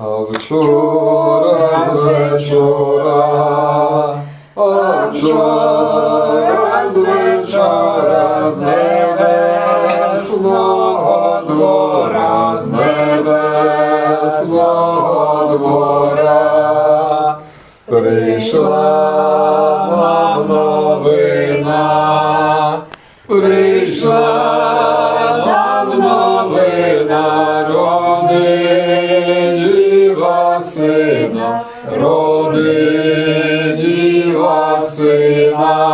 А вчора з вечора, а вчора з вечора, з небесного двора, з небесного двора, прийшла родині Васина, родині Васина,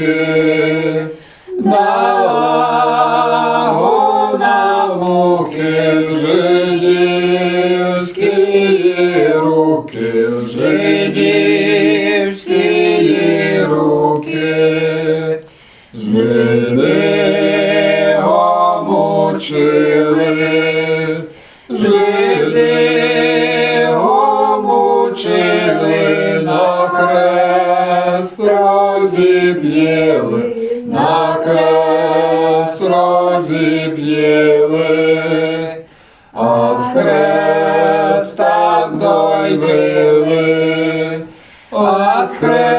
муки, дала на муки жидівські руки, жидівські руки, жиди мучили, розіб'єли, на хрест розіб'єли, а з хреста здойбили, а з хреста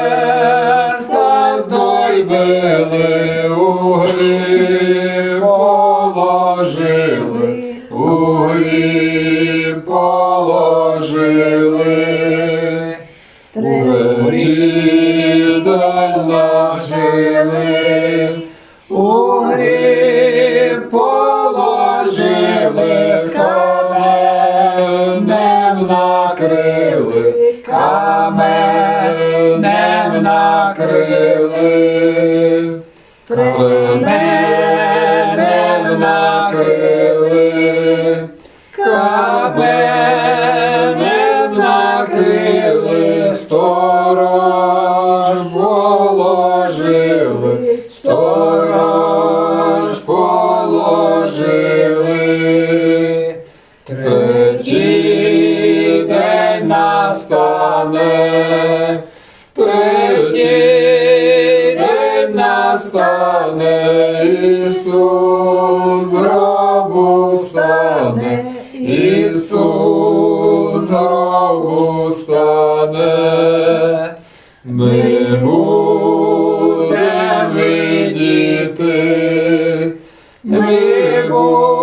нажили, угрі положили, каменем накрили, каменем накрили, каменем накрили, положили, сторож положили. Третій день настане, третій день настане, Ісус видіти, ми будемо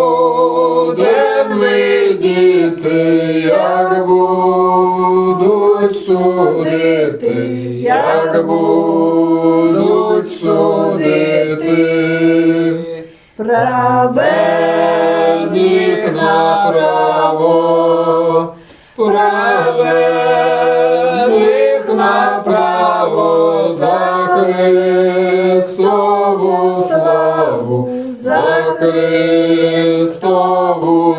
видіти, як будуть судити, як будуть судити. Праведник направо, праведник направо, славу, за Христову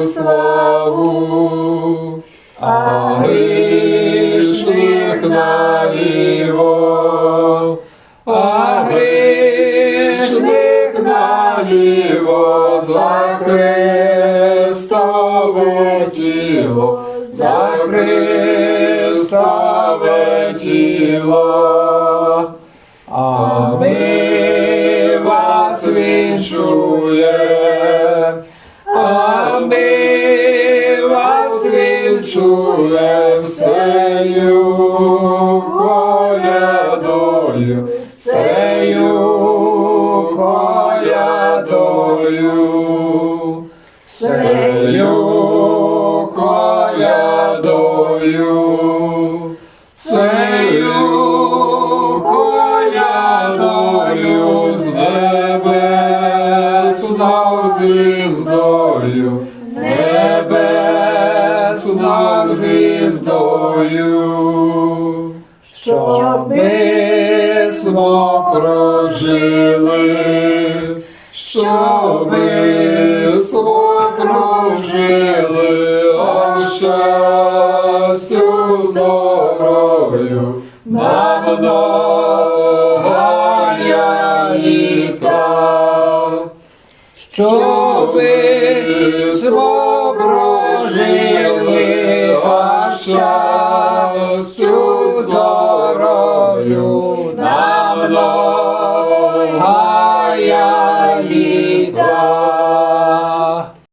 славу, а грішних наліво, а грішних наліво, за Христове тіло, за Христове тіло. А ми вас вінчуєм, а ми вас вінчуєм всею колядою, всею колядою, всею звіздою, з небесною звіздою, щоб ми смо прожили, щоб ми смо прожили, а щастю здоров'ю нам що ви прожили, а щастю здоров'ю.